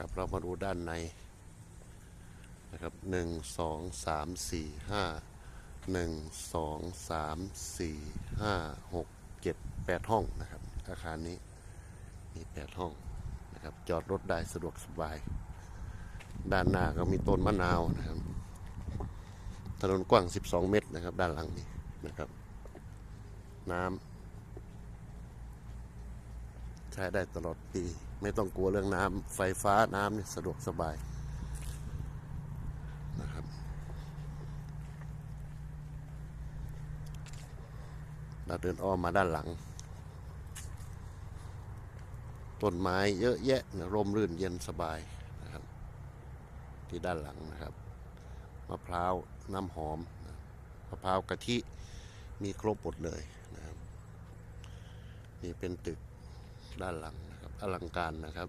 ครับเรามาดูด้านในนะครับหนึ่งสองสามสี่ห้าหนึ่งสองสามสี่ห้าหกเจ็ดแปดห้องนะครับ อาคารนี้มีแปดห้องนะครับ จอดรถได้สะดวกสบาย ด้านหน้าก็มีต้นมะนาวนะครับ ถนนกว้าง 12 เมตรนะครับ ด้านหลังนี้นะครับ น้ำ ใช้ได้ตลอดปี ไม่ต้องกลัวเรื่องน้ำไฟฟ้าน้ำนี่สะดวกสบายนะครับเราเดินอ้อมมาด้านหลัง ต้นไม้เยอะแยะนะร่มรื่นเย็นสบายนะครับ ที่ด้านหลังนะครับมะพร้าวน้ำหอมนะมะพร้าวกะทิมีครบหมดเลยนะครับนี่เป็นตึก ด้านหลังนะครับอลังการนะครับ